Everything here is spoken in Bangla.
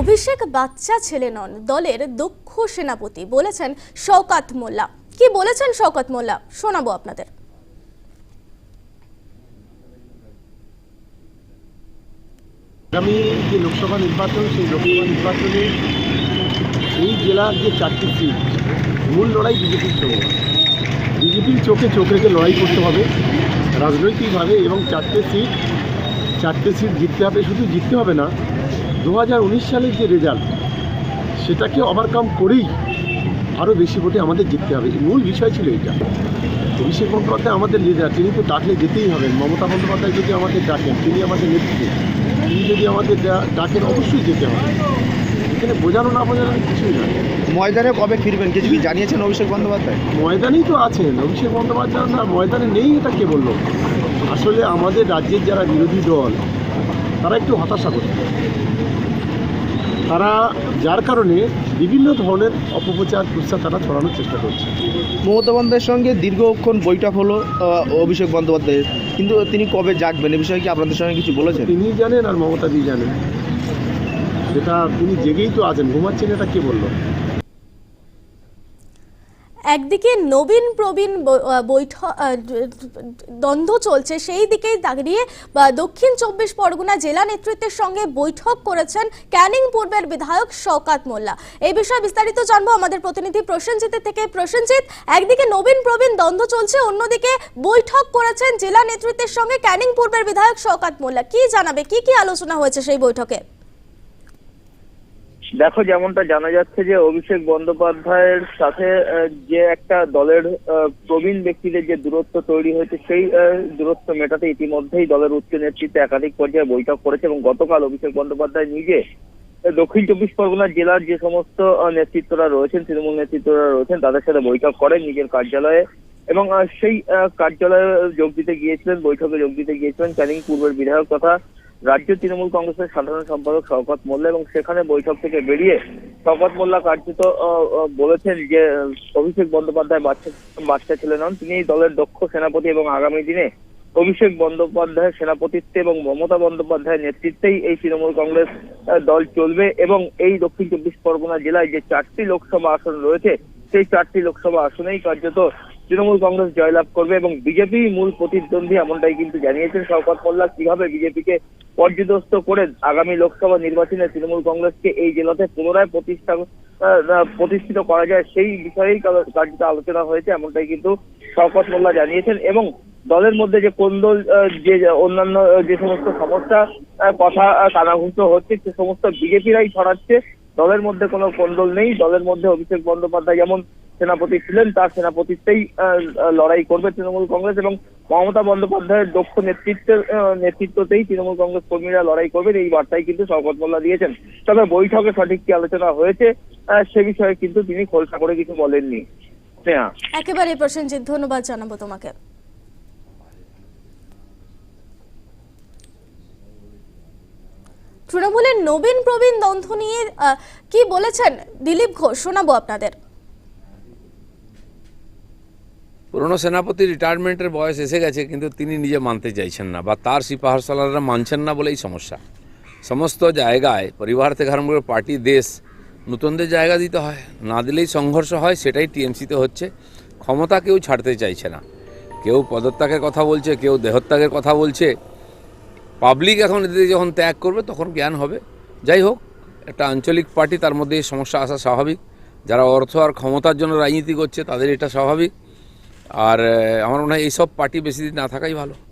অভিষেক বাচ্চা ছেলে নন, দলের দক্ষ সেনাপতি, বলেছেন শওকাত মোল্লা। কি বলেছেন শওকাত মোল্লা? শোনাবো আপনাদের। আগামী যে লোকসভা নির্বাচন, সেই লোকসভা নির্বাচনে এই জেলার যে চারটি সিট, মূল লড়াই বিজেপির সঙ্গে বিজেপির চোখে চোখ রেখে লড়াই করতে হবে, রাজনৈতিকভাবে এবং চারটে সিট চারটে সিট জিততে হবে, শুধু জিততে হবে না দু হাজার উনিশ সালের যে রেজাল্ট সেটাকে ওভারকাম করেই আরও বেশি ভোটে আমাদের জিততে হবে। মূল বিষয় ছিল এটা। অভিষেক বন্দ্যোপাধ্যায় আমাদের লিডার তিনি তো ডাকলে যেতেই হবেন মমতা বন্দ্যোপাধ্যায় যদি আমাদের ডাকেন তিনি আমাদের নেত্রী তিনি যদি আমাদের ডাকেন অবশ্যই যেতে হবে। এখানে বোঝানো না বোঝানো কিছুই না ময়দানে কবে ফিরবেন কিছু কি জানিয়েছেন অভিষেক বন্দ্যোপাধ্যায়? ময়দানেই তো আছেন। অভিষেক বন্দ্যোপাধ্যায় না ময়দানে নেই এটা কে বলল? আসলে আমাদের রাজ্যের যারা বিরোধী দল তারা একটু হতাশা করছে। তারা যার কারণে বিভিন্ন ধরনের অপপ্রচার প্রচার তারা ছড়ানোর চেষ্টা করছে। মমতা বন্দ্যোপাধ্যায়ের সঙ্গে দীর্ঘক্ষণ বৈঠক হলো অভিষেক বন্দ্যোপাধ্যায়ের। কিন্তু তিনি কবে জাগবেন? এ বিষয়ে কি আপনাদের সঙ্গে কিছু বলেছেন? তিনি জানেন আর মমতাদি জানেন। যেটা তিনি জেগেই তো আছেন। ঘুমাচ্ছেন এটা কে বলল? একদিকে নবীন প্রবীণ বৈঠক দ্বন্দ্ব চলছে, সেই দিকেই দাঁড়িয়ে দক্ষিণ চব্বিশ পরগনা জেলা নেতৃত্বের সঙ্গে বৈঠক করেছেন ক্যানিং পূর্বের বিধায়ক শওকাত মোল্লা। এই বিষয়ে বিস্তারিত জানব আমাদের প্রতিনিধি প্রসেনজিতের থেকে। প্রসেনজিৎ, একদিকে নবীন প্রবীণ দ্বন্দ্ব চলছে, অন্যদিকে বৈঠক করেছেন জেলা নেতৃত্বের সঙ্গে ক্যানিং পূর্বের বিধায়ক শওকাত মোল্লা। কি জানাবে, কি কি আলোচনা হয়েছে সেই বৈঠকে? দেখো, যেমনটা জানা যাচ্ছে যে অভিষেক বন্দ্যোপাধ্যায়ের সাথে যে একটা দলের প্রবীণ ব্যক্তিদের যে দূরত্ব তৈরি হয়েছে, সেই দূরত্ব মেটাতে ইতিমধ্যেই দলের উচ্চ নেতৃত্বে একাধিক পর্যায়ে বৈঠক করেছে এবং গতকাল অভিষেক বন্দ্যোপাধ্যায় নিজে দক্ষিণ চব্বিশ পরগনা জেলার যে সমস্ত নেতৃত্বরা রয়েছেন, তৃণমূল নেতৃত্বরা রয়েছেন, তাদের সাথে বৈঠক করেন নিজের কার্যালয়ে এবং সেই কার্যালয়ে যোগ দিতে গিয়েছিলেন, বৈঠকে যোগ দিতে গিয়েছিলেন, ক্যানিং পূর্বের বিধায়ক তথা রাজ্য তৃণমূল কংগ্রেসের সাধারণ সম্পাদক শওকত মোল্লা এবং সেখানে বৈঠক থেকে বেরিয়ে শওকত মোল্লা কার্যত বলেছেন যে, অভিষেক বন্দ্যোপাধ্যায় বাচ্চা বাচ্চা ছেলে নন, তিনি দলের দক্ষ সেনাপতি এবং আগামী দিনে অভিষেক বন্দ্যোপাধ্যায়ের সেনাপতিত্বে এবং মমতা বন্দ্যোপাধ্যায়ের নেতৃত্বেই এই তৃণমূল কংগ্রেস দল চলবে এবং এই দক্ষিণ চব্বিশ পরগনা জেলায় যে চারটি লোকসভা আসন রয়েছে, সেই চারটি লোকসভা আসনেই কার্যত তৃণমূল কংগ্রেস জয়লাভ করবে এবং বিজেপি মূল প্রতিদ্বন্দ্বী এমনটাই কিন্তু জানিয়েছেন শওকত মোল্লা। কীভাবে বিজেপিকে পর্যদস্ত করে আগামী লোকসভা নির্বাচনে তৃণমূল কংগ্রেসকে এই জেলাতে পুনরায় প্রতিষ্ঠা প্রতিষ্ঠিত করা যায় সেই বিষয়েই কার্যত আলোচনা হয়েছে, এমনটাই কিন্তু শওকত মোল্লা জানিয়েছেন এবং দলের মধ্যে যে কোন্দল যে অন্যান্য যে সমস্ত সমস্যা কথা কানাঘুষ হচ্ছে, সে সমস্ত বিজেপিরাই ছড়াচ্ছে। দলের মধ্যে কোনো কোন্দল নেই, দলের মধ্যে অভিষেক বন্দ্যোপাধ্যায় যেমন সেনাপতি ছিলেন তার আহ, লড়াই করবে তৃণমূল কংগ্রেস এবং মমতা বন্দ্যোপাধ্যায়ের দক্ষ নেতৃত্বের নেতৃত্বতেই তৃণমূল কংগ্রেস কর্মীরা লড়াই করবেন এই বার্তাই কিন্তু শওকত মোল্লা দিয়েছেন। তবে বৈঠকে সঠিক কি আলোচনা হয়েছে সে বিষয়ে কিন্তু তিনি খোলসা করে কিছু বলেননি। একেবারে প্রসেনজিৎ ধন্যবাদ জানাব তোমাকে। তৃণমূলের নবীন প্রবীণ দ্বন্দ্ব নিয়ে কি বলেছেন? দিলীপ ঘোষ শোনাবো আপনাদের। পুরনো সেনাপতি রিটায়ারমেন্টের বয়স এসে গেছে, কিন্তু তিনি নিজে মানতে চাইছেন না বা তার সিপাহসালাররা মানছেন না বলেই সমস্যা। সমস্ত জায়গায় পরিবার থেকে আরম্ভ করে পার্টি, দেশ, নতুনদের জায়গা দিতে হয়, না দিলেই সংঘর্ষ হয়, সেটাই টিএমসিতে হচ্ছে। ক্ষমতা কেউ ছাড়তে চাইছে না। কেউ পদত্যাগের কথা বলছে, কেউ দেহত্যাগের কথা বলছে। পাবলিক এখন এদের যখন ত্যাগ করবে, তখন জ্ঞান হবে। যাই হোক, একটা আঞ্চলিক পার্টি, তার মধ্যে সমস্যা আসা স্বাভাবিক। যারা অর্থ আর ক্ষমতার জন্য রাজনীতি করছে, তাদের এটা স্বাভাবিক। আর আমার মনে হয় এইসব পার্টি বেশি দিন না থাকাই ভালো।